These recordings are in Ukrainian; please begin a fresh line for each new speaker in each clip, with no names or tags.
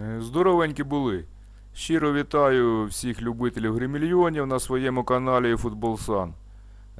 Е, Здоровенькі були. Щиро вітаю всіх любителів гримільйонів на своєму каналі Футболсан.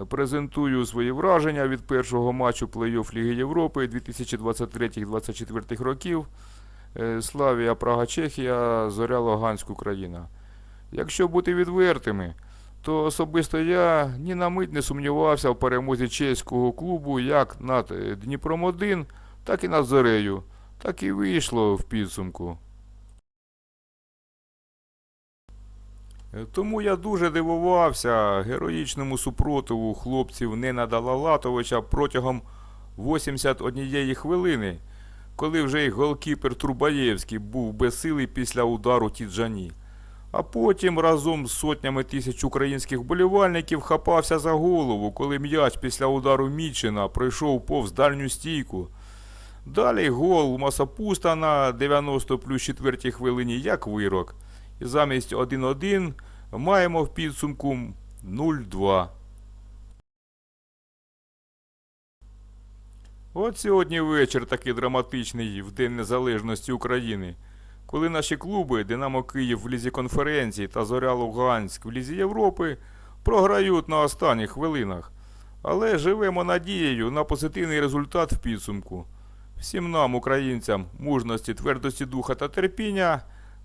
Е, Презентую свої враження від першого матчу плей-офф Ліги Європи 2023-2024 років. Е, Славія Прага Чехія, Зоря Луганськ Україна. Якщо бути відвертими, то особисто я ні на мить не сумнівався в перемозі чеського клубу як над Дніпром 1, так і над Зорею. Так і вийшло в підсумку. Тому я дуже дивувався героїчному супротиву хлопців Ненада Лалатовича протягом 81 хвилини, коли вже й голкіпер Трубаєвський був безсилий після удару Тіджані. А потім разом з сотнями тисяч українських болівальників хапався за голову, коли м'яч після удару Мічина пройшов повз дальню стійку. Далі гол Масапуста на 90 плюс 4 хвилині як вирок. І замість 1-1 маємо в підсумку 0-2. От сьогодні вечір такий драматичний в День Незалежності України, коли наші клуби Динамо Київ в Лізі конференції та Зоря Луганськ в Лізі Європи програють на останніх хвилинах. Але живемо надією на позитивний результат в підсумку. Всім нам, українцям, мужності, твердості духа та терпіння.